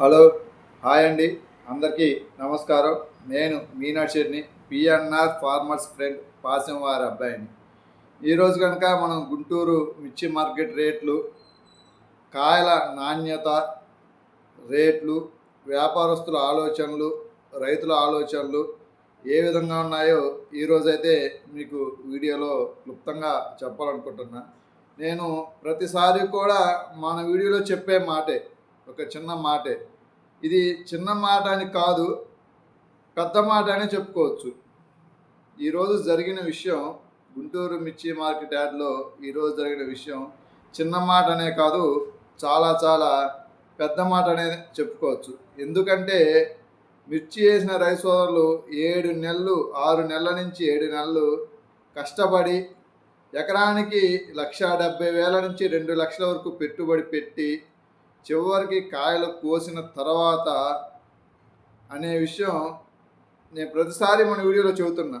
Hello hi అండి. అందరికీ నమస్కారం. నేను మీనాక్షిని పిఎన్ఆర్ ఫార్మర్స్ ఫ్రెండ్ పాసం వారి అబ్బాయిని ఈరోజు కనుక మనం గుంటూరు మిర్చి మార్కెట్ రేట్లు కాయల నాణ్యత రేట్లు వ్యాపారస్తుల ఆలోచనలు రైతుల ఆలోచనలు ఏ విధంగా ఉన్నాయో ఈరోజైతే మీకు వీడియోలో క్లుప్తంగా చెప్పాలనుకుంటున్నా. నేను ప్రతిసారి కూడా మన వీడియోలో చెప్పే మాటే. ఒక చిన్న మాటే. ఇది చిన్న మాట అని కాదు పెద్ద మాట అని చెప్పుకోవచ్చు. ఈరోజు జరిగిన విషయం గుంటూరు మిర్చి మార్కెట్ యార్డ్లో ఈరోజు జరిగిన విషయం చిన్న మాట అనే కాదు చాలా చాలా పెద్ద మాట అనేది చెప్పుకోవచ్చు. ఎందుకంటే మిర్చి వేసిన రైస్ సోదరులు ఏడు నెలలు ఆరు నెలల నుంచి ఏడు నెలలు కష్టపడి ఎకరానికి లక్ష డెబ్బై వేల నుంచి రెండు లక్షల వరకు పెట్టుబడి పెట్టి చివరికి కాయలు కోసిన తర్వాత అనే విషయం నేను ప్రతిసారి మన వీడియోలో చెబుతున్నా.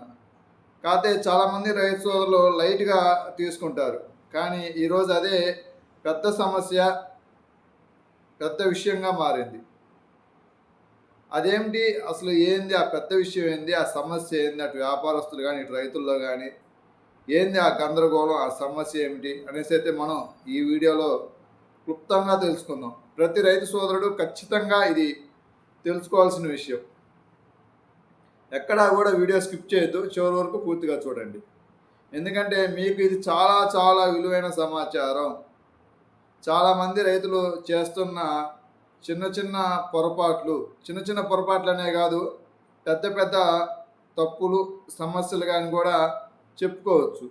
కాకపోతే చాలామంది రైతు సోదరులు లైట్గా తీసుకుంటారు. కానీ ఈరోజు అదే పెద్ద సమస్య పెద్ద విషయంగా మారింది. అదేమిటి? అసలు ఏంది? ఆ పెద్ద విషయం ఏంది? ఆ సమస్య ఏంది? అటు వ్యాపారస్తులు కానీ ఇటు రైతుల్లో కానీ ఏంది ఆ గందరగోళం? ఆ సమస్య ఏమిటి? అనేసి అయితే మనం ఈ వీడియోలో క్లుప్తంగా తెలుసుకుందాం. ప్రతి రైతు సోదరుడు ఖచ్చితంగా ఇది తెలుసుకోవాల్సిన విషయం. ఎక్కడా కూడా వీడియో స్కిప్ చేయొద్దు చివరి వరకు పూర్తిగా చూడండి. ఎందుకంటే మీకు ఇది చాలా చాలా విలువైన సమాచారం. చాలామంది రైతులు చేస్తున్న చిన్న చిన్న పొరపాట్లు చిన్న చిన్న పొరపాట్లు అనే కాదు పెద్ద పెద్ద తప్పులు సమస్యలు కానీ కూడా చెప్పుకోవచ్చు.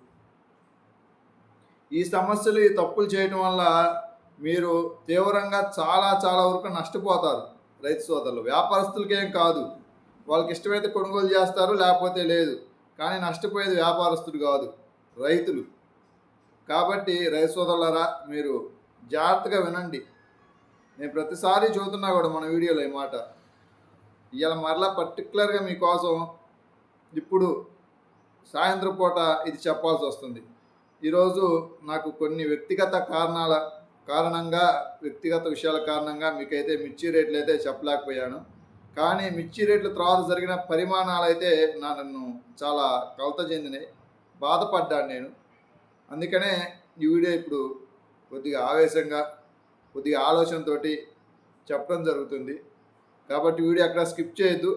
ఈ సమస్యలు ఈ తప్పులు చేయడం వల్ల మీరు తీవ్రంగా చాలా చాలా వరకు నష్టపోతారు రైతు సోదరులు. వ్యాపారస్తులకేం కాదు. వాళ్ళకి ఇష్టమైతే కొనుగోలు చేస్తారు లేకపోతే లేదు. కానీ నష్టపోయేది వ్యాపారస్తుడు కాదు రైతులు. కాబట్టి రైతు సోదరులరా మీరు జాగ్రత్తగా వినండి. నేను ప్రతిసారి చూస్తున్నా కూడా మన వీడియోలో ఈ మాట. ఇలా మరలా పర్టికులర్గా మీకోసం ఇప్పుడు సాయంత్రం పూట ఇది చెప్పాల్సి వస్తుంది. ఈరోజు నాకు కొన్ని వ్యక్తిగత కారణాల కారణంగా వ్యక్తిగత విషయాల కారణంగా మీకైతే మిర్చి రేట్లు అయితే చెప్పలేకపోయాను. కానీ మిర్చి రేట్లు తర్వాత జరిగిన పరిమాణాలు అయితే నా నన్ను చాలా కలత చెందినాయి. బాధపడ్డాను నేను. అందుకనే ఈ వీడియో ఇప్పుడు కొద్దిగా ఆవేశంగా కొద్దిగా ఆలోచనతో చెప్పడం జరుగుతుంది. కాబట్టి వీడియో అక్కడ స్కిప్ చేయొద్దు.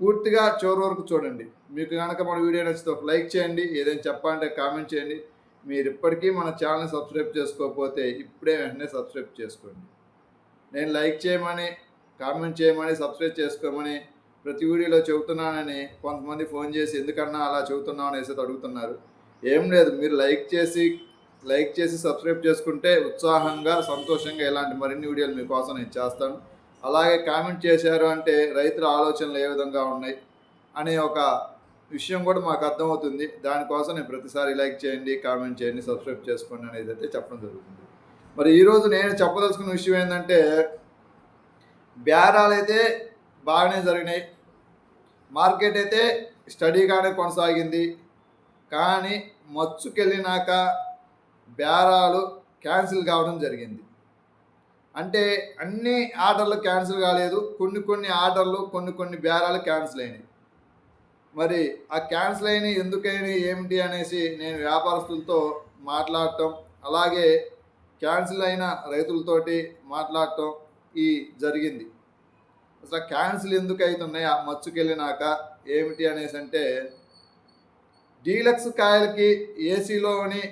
పూర్తిగా చివరి వరకు చూడండి. మీకు కనుక మన వీడియో నచ్చితే ఒక లైక్ చేయండి. ఏదైనా చెప్పాలంటే కామెంట్ చేయండి. మీరు ఇప్పటికీ మన ఛానల్ సబ్స్క్రైబ్ చేసుకోకపోతే ఇప్పుడే వెంటనే సబ్స్క్రైబ్ చేసుకోండి. నేను లైక్ చేయమని కామెంట్ చేయమని సబ్స్క్రైబ్ చేసుకోమని ప్రతి వీడియోలో చెబుతున్నానని కొంతమంది ఫోన్ చేసి ఎందుకన్నా అలా చెబుతున్నావు అనేసి అడుగుతున్నారు. ఏం లేదు మీరు లైక్ చేసి లైక్ చేసి సబ్స్క్రైబ్ చేసుకుంటే ఉత్సాహంగా సంతోషంగా ఇలాంటి మరిన్ని వీడియోలు మీకోసం నేను చేస్తాను. అలాగే కామెంట్ చేశారు అంటే రైతుల ఆలోచనలు ఏ విధంగా ఉన్నాయి? అనే ఒక విషయం కూడా మాకు అర్థమవుతుంది. దానికోసం నేను ప్రతిసారి లైక్ చేయండి కామెంట్ చేయండి సబ్స్క్రైబ్ చేసుకోండి అనేది అయితే చెప్పడం జరుగుతుంది. మరి ఈరోజు నేను చెప్పదలుచుకున్న విషయం ఏంటంటే బేరాలు అయితే బాగానే జరిగినాయి. మార్కెట్ అయితే స్టడీగానే కొనసాగింది. కానీ మచ్చుకెళ్ళినాక బేరాలు క్యాన్సిల్ కావడం జరిగింది. అంటే అన్ని ఆర్డర్లు క్యాన్సిల్ కాలేదు. కొన్ని కొన్ని ఆర్డర్లు కొన్ని కొన్ని బేరాలు క్యాన్సిల్ అయినాయి. మరి ఆ క్యాన్సిల్ అయినాయి ఎందుకైనవి ఏమిటి అనేసి నేను వ్యాపారస్తులతో మాట్లాడటం అలాగే క్యాన్సిల్ అయిన రైతులతోటి మాట్లాడటం ఈ జరిగింది. అసలు క్యాన్సిల్ ఎందుకు అవుతున్నాయి ఆ మచ్చుకెళ్ళినాక ఏమిటి అనేసి అంటే డీలక్స్ కాయలకి ఏసీలోని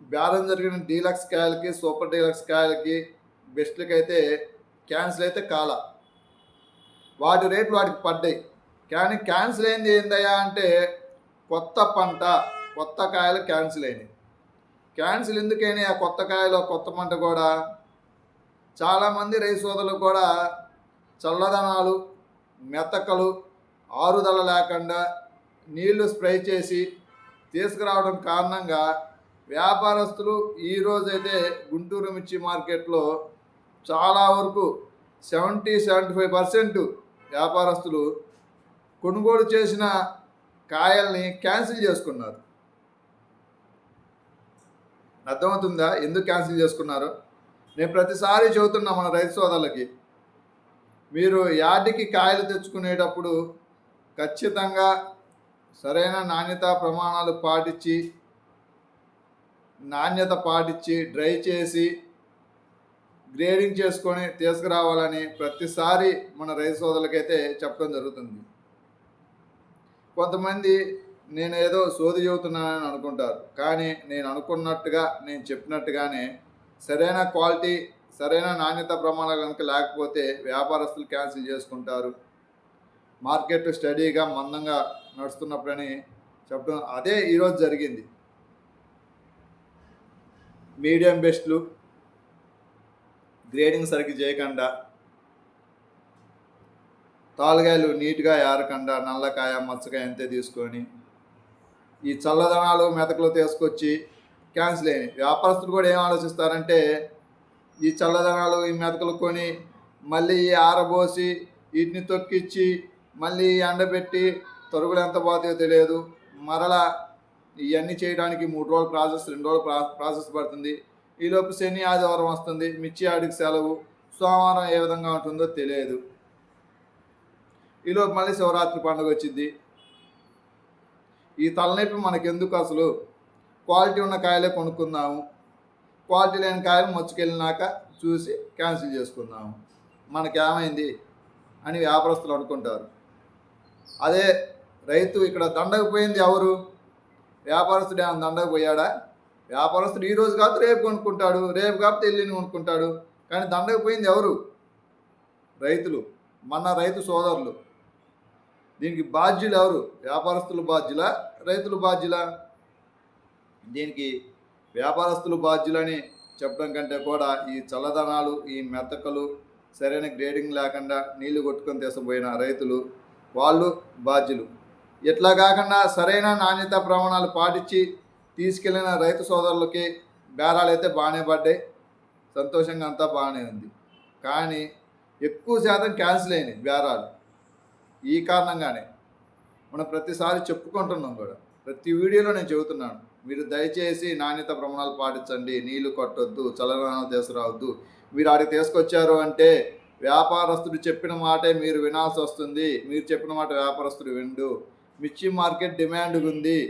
బేరం జరిగిన డీలక్స్ కాయలకి సూపర్ డీలక్స్ కాయలకి బెస్ట్లకి అయితే క్యాన్సిల్ అయితే కాల. వాటి రేట్లు వాటికి పడ్డాయి. కానీ క్యాన్సిల్ అయింది ఏందయ్యా అంటే కొత్త పంట కొత్త కాయలు క్యాన్సిల్ అయినాయి. క్యాన్సిల్ ఎందుకైనాయి ఆ కొత్త కాయలు కొత్త పంట కూడా? చాలామంది రైతు సోదరులు కూడా చల్లదనాలు మెతకలు ఆరుదల లేకుండా నీళ్ళు స్ప్రే చేసి తీసుకురావడం కారణంగా వ్యాపారస్తులు ఈరోజైతే గుంటూరు మిర్చి మార్కెట్లో చాలా వరకు సెవెంటీ సెవెంటీ ఫైవ్ పర్సెంట్ వ్యాపారస్తులు కొనుగోలు చేసిన కాయల్ని క్యాన్సిల్ చేసుకున్నారు. అర్థమవుతుందా? ఎందుకు క్యాన్సిల్ చేసుకున్నారు? నేను ప్రతిసారి చెబుతున్నా మన రైతు సోదరులకి మీరు యార్డ్కి కాయలు తెచ్చుకునేటప్పుడు ఖచ్చితంగా సరైన నాణ్యత ప్రమాణాలు పాటించి నాణ్యత పాటించి డ్రై చేసి గ్రేడింగ్ చేసుకొని తీసుకురావాలని ప్రతిసారి మన రైతు సోదరులకైతే చెప్పడం జరుగుతుంది. కొంతమంది నేను ఏదో సోది చెబుతున్నానని అనుకుంటారు. కానీ నేను అనుకున్నట్టుగా నేను చెప్పినట్టుగానే సరైన క్వాలిటీ సరైన నాణ్యత ప్రమాణాలు కనుక లేకపోతే వ్యాపారస్తులు క్యాన్సిల్ చేసుకుంటారు. మార్కెట్ స్టడీగా మందంగా నడుస్తున్నప్పుడని చెప్పడం అదే ఈరోజు జరిగింది. మీడియం బెస్ట్లు గ్రేడింగ్ సరిగ్గా చేయకుండా తాలుగాయలు నీట్గా ఏరకుండా నల్లకాయ మచ్చకాయ అంతే తీసుకొని ఈ చల్లదనాలు మెతకలు తీసుకొచ్చి క్యాన్సిల్ అయినాయి. వ్యాపారస్తులు కూడా ఏం ఆలోచిస్తారంటే ఈ చల్లదనాలు ఈ మెతకలు కొని మళ్ళీ ఈ ఆరబోసి వీటిని తొక్కిచ్చి మళ్ళీ ఎండబెట్టి తరుగులు ఎంత పోతాయో తెలియదు. మరలా ఇవన్నీ చేయడానికి మూడు రోజులు ప్రాసెస్ రెండు రోజులు ప్రా ప్రాసెస్ పడుతుంది. ఈలోపు శని ఆదివారం వస్తుంది. మిర్చి ఆడికి సెలవు. సోమవారం ఏ విధంగా ఉంటుందో తెలియదు. ఈలోపు మళ్ళీ శివరాత్రి పండుగ వచ్చింది. ఈ తలనొప్పి మనకెందుకు అసలు? క్వాలిటీ ఉన్న కాయలే కొనుక్కుందాము. క్వాలిటీ లేని కాయలు మొచ్చుకెళ్ళినాక చూసి క్యాన్సిల్ చేసుకుందాము. మనకేమైంది? అని వ్యాపారస్తులు అనుకుంటారు. అదే రైతు ఇక్కడ దండకు పోయింది ఎవరు? వ్యాపారస్తుడు ఏమైనా దండకు పోయాడా? వ్యాపారస్తుడు ఈ రోజు కాదు రేపు కొనుక్కుంటాడు. రేపు కాకపోతే ఎల్లుండి కొనుక్కుంటాడు. కానీ దండకు పోయింది ఎవరు? రైతులు. మన రైతు సోదరులు. దీనికి బాధ్యులు ఎవరు? వ్యాపారస్తులు బాధ్యుల? రైతులు బాధ్యుల? దీనికి వ్యాపారస్తులు బాధ్యులని చెప్పడం కంటే కూడా ఈ చల్లదనాలు ఈ మెతకలు సరైన గ్రేడింగ్ లేకుండా నీళ్ళు కొట్టుకొని తీసుకుపోయిన రైతులు వాళ్ళు బాధ్యులు. ఇట్లా కాకుండా సరైన నాణ్యత ప్రమాణాలు పాటించి తీసుకెళ్ళిన రైతు సోదరులకి బేరాలు అయితే బాగానే పడ్డాయి. సంతోషంగా అంతా బాగానే ఉంది. కానీ ఎక్కువ శాతం క్యాన్సిల్ అయినాయి బేరాలు. ఈ కారణంగానే మనం ప్రతిసారి చెప్పుకుంటున్నాం కూడా. ప్రతి వీడియోలో నేను చెబుతున్నాను మీరు దయచేసి నాణ్యత ప్రమాణాలు పాటించండి నీళ్ళు కొట్టొద్దు చలనాలు తీసుకురావద్దు మీరు ఆడికి తీసుకొచ్చారు అంటే వ్యాపారస్తుడు చెప్పిన మాటే మీరు వినాల్సి వస్తుంది. మీరు చెప్పిన మాట వ్యాపారస్తుడు విండు. మిర్చి మార్కెట్ డిమాండ్ ఉంది.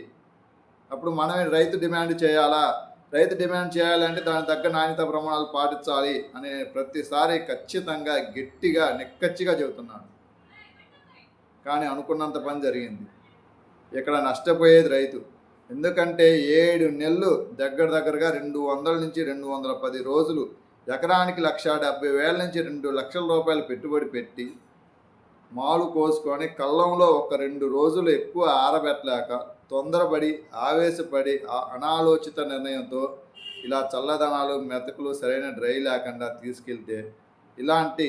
అప్పుడు మనమే రైతు డిమాండ్ చేయాలా? రైతు డిమాండ్ చేయాలంటే దాని తగ్గ నాణ్యత ప్రమాణాలు పాటించాలి అనే ప్రతిసారి ఖచ్చితంగా గట్టిగా నిక్కచ్చిగా చెబుతున్నాను. కానీ అనుకున్నంత పని జరిగింది. ఇక్కడ నష్టపోయేది రైతు. ఎందుకంటే ఏడు నెలలు దగ్గర దగ్గరగా రెండు వందల నుంచి రెండు వందల పది రోజులు ఎకరానికి లక్ష డెబ్బై వేల నుంచి రెండు లక్షల రూపాయలు పెట్టుబడి పెట్టి మాలు కోసుకొని కళ్ళంలో ఒక రెండు రోజులు ఎక్కువ ఆరబెట్టలేక తొందరపడి ఆవేశపడి అనాలోచిత నిర్ణయంతో ఇలా చల్లదనాలు మెతకులు సరైన డ్రై లేకుండా తీసుకెళ్తే ఇలాంటి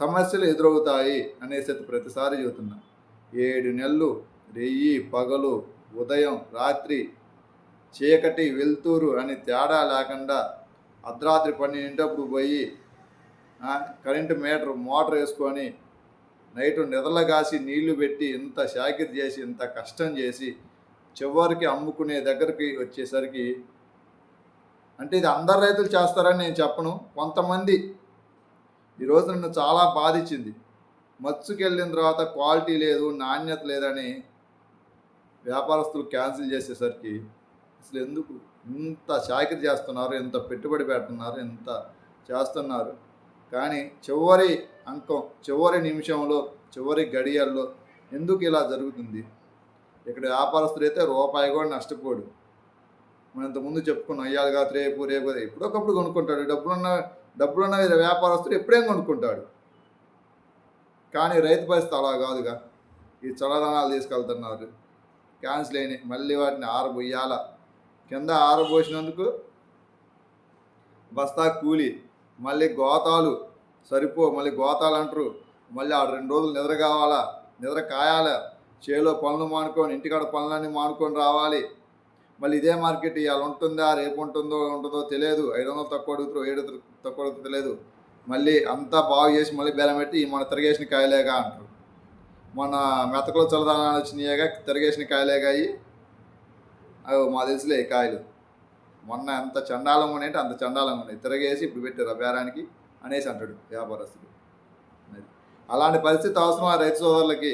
సమస్యలు ఎదురవుతాయి అనేసి ప్రతిసారి చెబుతున్నా. ఏడు నెలలు రెయ్యి పగలు ఉదయం రాత్రి చీకటి వెలుతురు అని తేడా లేకుండా అర్ధరాత్రి పన్నెండింటప్పుడు పోయి కరెంటు మీటర్ మోటార్ వేసుకొని నైట్ నిద్రలగాసి నీళ్ళు పెట్టి ఇంత షాకిర్ చేసి ఇంత కష్టం చేసి చివరికి అమ్ముకునే దగ్గరికి వచ్చేసరికి అంటే ఇది అందరు రైతులు చేస్తారని నేను చెప్పను. కొంతమంది ఈరోజు నన్ను చాలా బాధించింది. మచ్చుకెళ్ళిన తర్వాత క్వాలిటీ లేదు నాణ్యత లేదని వ్యాపారస్తులు క్యాన్సిల్ చేసేసరికి అసలు ఎందుకు ఇంత చాకరీ చేస్తున్నారు ఎంత పెట్టుబడి పెడుతున్నారు ఎంత చేస్తున్నారు. కానీ చివరి అంకం చివరి నిమిషంలో చివరి గడియల్లో ఎందుకు ఇలా జరుగుతుంది? ఇక్కడ వ్యాపారస్తులు అయితే రూపాయి కూడా నష్టపోడు. మనం ఇంతకుముందు చెప్పుకున్నాం అయ్యాలి కాదు రేపు రేపు కాదు. ఎప్పుడొకప్పుడు కొనుక్కుంటాడు డబ్బులున్న డబ్బులున్న వ్యాపారస్తుడు ఎప్పుడేం కొనుక్కుంటాడు. కానీ రైతు పరిస్థితి అలా కాదుగా. ఈ చల్లదనాలు తీసుకెళ్తున్నారు. క్యాన్సిల్ అయినాయి. మళ్ళీ వాటిని ఆరబోయాల? కింద ఆరబోసినందుకు బస్తా కూలి మళ్ళీ గోతాలు సరిపో మళ్ళీ గోతాలు అంటారు. మళ్ళీ ఆ రెండు రోజులు నిద్ర కావాలా? నిద్ర కాయాలా? చేలో పనులు మానుకొని ఇంటికాడ పనులన్నీ మానుకొని రావాలి. మళ్ళీ ఇదే మార్కెట్ ఇవాళ ఉంటుందా? రేపు ఉంటుందో ఉంటుందో తెలియదు. ఐదు వందలు తక్కువ అడుగుతారు ఏడు తక్కువ అడుగుతారు తెలియదు. మళ్ళీ అంతా బాగు చేసి మళ్ళీ బెల్లం పెట్టి మన తిరగేసిన కాయలేగా అంటారు. మన మెతకలో చల్లదానాలు వచ్చినాయిగా తిరగేసిన కాయలేగా అయ్యి. అవి మా తెలుసులే ఈ కాయలు. మొన్న ఎంత చండాలంగా ఉన్నాయంటే అంత చండాలంగా ఉన్నాయి. తిరగేసి ఇప్పుడు పెట్టారు ఆ బేరానికి అనేసి అంటాడు వ్యాపారస్తుడు అలాంటి పరిస్థితి అవసరం ఆ రైతు సోదరులకి?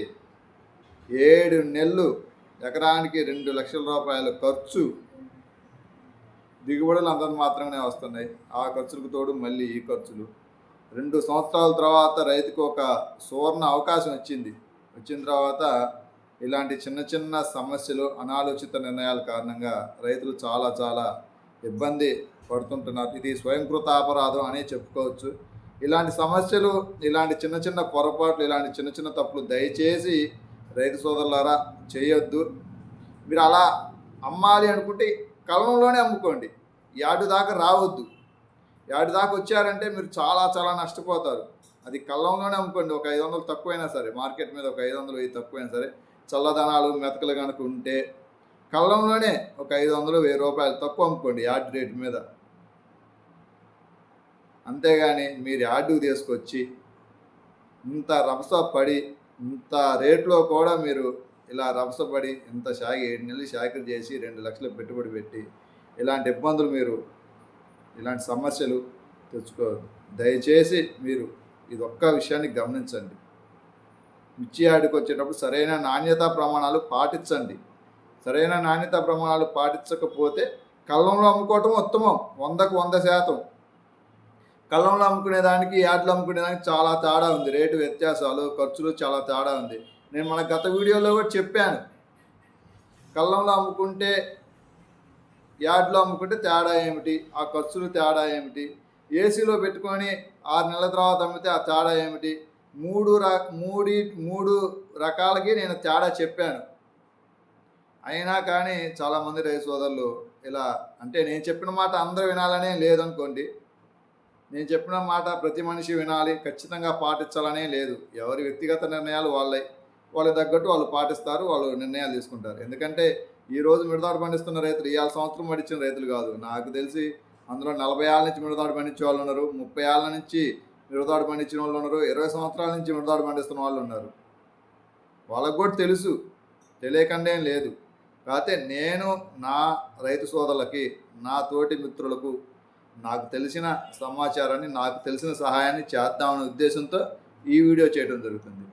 ఏడు నెలలు ఎకరానికి రెండు లక్షల రూపాయల ఖర్చు దిగుబడులు అందరు మాత్రమే వస్తున్నాయి. ఆ ఖర్చులకు తోడు మళ్ళీ ఈ ఖర్చులు. రెండు సంవత్సరాల తర్వాత రైతుకు ఒక సువర్ణ అవకాశం వచ్చింది. వచ్చిన తర్వాత ఇలాంటి చిన్న చిన్న సమస్యలు అనాలోచిత నిర్ణయాల కారణంగా రైతులు చాలా చాలా ఇబ్బంది పడుతుంటున్నారు. ఇది స్వయంకృత అపరాధం అని చెప్పుకోవచ్చు. ఇలాంటి సమస్యలు ఇలాంటి చిన్న చిన్న పొరపాట్లు ఇలాంటి చిన్న చిన్న తప్పులు దయచేసి రైతు సోదరులారా చేయొద్దు. మీరు అలా అమ్మాలి అనుకుంటే కలంలోనే అమ్ముకోండి. యాడు దాకా రావద్దు. యాడు దాకా వచ్చారంటే మీరు చాలా చాలా నష్టపోతారు. అది కళ్ళంలోనే అమ్ముకోండి. ఒక ఐదు వందలు తక్కువైనా సరే మార్కెట్ మీద ఒక ఐదు వందలు వెయ్యి తక్కువైనా సరే చల్లదనాలు మెతకలు కనుక ఉంటే కళ్ళంలోనే ఒక ఐదు వందలు వెయ్యి రూపాయలు తక్కువ అమ్ముకోండి యార్డ్ రేట్ మీద. అంతేగాని మీరు యార్డుకు తీసుకొచ్చి ఇంత రభస పడి ఇంత రేట్లో కూడా మీరు ఇలా రభసపడి ఇంత షాకి ఏడు నెలలు షాకిరి చేసి రెండు లక్షలు పెట్టుబడి పెట్టి ఇలాంటి ఇబ్బందులు మీరు ఇలాంటి సమస్యలు తెచ్చుకోవద్దు. దయచేసి మీరు ఇది ఒక్క విషయాన్ని గమనించండి. మిర్చి ఆడికి వచ్చేటప్పుడు సరైన నాణ్యతా ప్రమాణాలు పాటించండి. సరైన నాణ్యతా ప్రమాణాలు పాటించకపోతే కళ్ళంలో అమ్ముకోవటం ఉత్తమం. వందకు వంద శాతం. కళ్ళంలో అమ్ముకునే దానికి యాడ్లు అమ్ముకునే దానికి చాలా తేడా ఉంది. రేటు వ్యత్యాసాలు ఖర్చులు చాలా తేడా ఉంది. నేను మన గత వీడియోలో కూడా చెప్పాను. కళ్ళంలో అమ్ముకుంటే యాడ్లో అమ్ముకుంటే తేడా ఏమిటి? ఆ ఖర్చులు తేడా ఏమిటి? ఏసీలో పెట్టుకొని ఆరు నెలల తర్వాత అమ్మితే ఆ తేడా ఏమిటి? మూడు ర మూడి మూడు రకాలకి నేను తేడా చెప్పాను. అయినా కానీ చాలామంది రైతు సోదరులు ఇలా అంటే నేను చెప్పిన మాట అందరూ వినాలనే లేదనుకోండి నేను చెప్పిన మాట ప్రతి మనిషి వినాలి ఖచ్చితంగా పాటించాలనే లేదు. ఎవరి వ్యక్తిగత నిర్ణయాలు వాళ్ళే. వాళ్ళకి తగ్గట్టు వాళ్ళు పాటిస్తారు వాళ్ళు నిర్ణయాలు తీసుకుంటారు. ఎందుకంటే ఈ రోజు మిడతాడు పండిస్తున్న రైతులు ఇవాళ సంవత్సరం పండించిన రైతులు కాదు. నాకు తెలిసి అందులో నలభై ఏళ్ళ నుంచి మిడతాడు పండించే వాళ్ళు ఉన్నారు. ముప్పై ఏళ్ళ నుంచి మిడతాడు పండించిన వాళ్ళు ఉన్నారు. ఇరవై సంవత్సరాల నుంచి మిడతాడు పండిస్తున్న వాళ్ళు ఉన్నారు. వాళ్ళకు కూడా తెలుసు. తెలియకుండా లేదు. కాకపోతే నేను నా రైతు సోదరులకి నా తోటి మిత్రులకు నాకు తెలిసిన సమాచారాన్ని నాకు తెలిసిన సహాయాన్ని చేద్దామనే ఉద్దేశంతో ఈ వీడియో చేయడం జరుగుతుంది.